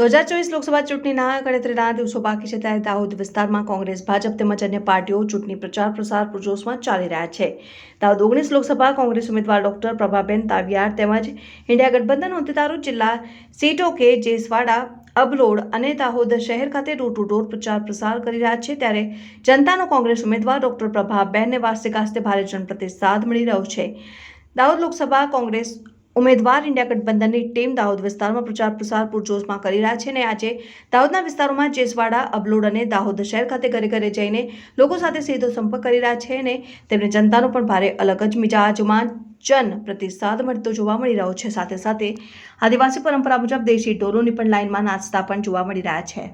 તો હજાર ચોવીસ લોકસભા ચૂંટણીના ગણતરીના દિવસો બાકી છે ત્યારે દાહોદ વિસ્તારમાં કોંગ્રેસ, ભાજપ તેમજ અન્ય પાર્ટીઓ ચૂંટણી પ્રચાર પ્રસાર પૂરજોશમાં ચાલી રહ્યા છે. દાહોદ ઓગણીસ લોકસભા કોંગ્રેસ ઉમેદવાર ડોક્ટર પ્રભાબેન તાવિયાર તેમજ ઇન્ડિયા ગઠબંધન હોદ્દેદારો જિલ્લા સીટો કે જેસવાડા, અબલોડ અને દાહોદ શહેર ખાતે ડોર ટુ ડોર પ્રચાર પ્રસાર કરી રહ્યા છે ત્યારે જનતાનો કોંગ્રેસ ઉમેદવાર ડોક્ટર પ્રભાબેનને વાર્ષિક આસ્તે ભારે જનપ્રતિસાદ મળી રહ્યો છે. દાહોદ લોકસભા કોંગ્રેસ ઉમેદવાર ઇન્ડિયા ગઠબંધનની ટીમ દાહોદ વિસ્તારમાં પ્રચાર પ્રસાર પૂરજોશમાં કરી રહ્યા છે અને આજે દાહોદના વિસ્તારોમાં જેસવાડા, અબલોડ અને દાહોદ શહેર ખાતે ઘરે ઘરે જઈને લોકો સાથે સીધો સંપર્ક કરી રહ્યા છે અને તેમને જનતાનો પણ ભારે અલગ જ મિજાજમાં જન પ્રતિસાદ મળતો જોવા મળી રહ્યો છે. સાથે સાથે આદિવાસી પરંપરા મુજબ દેશી ઢોરોની પણ લાઇનમાં નાચતા પણ જોવા મળી રહ્યા છે.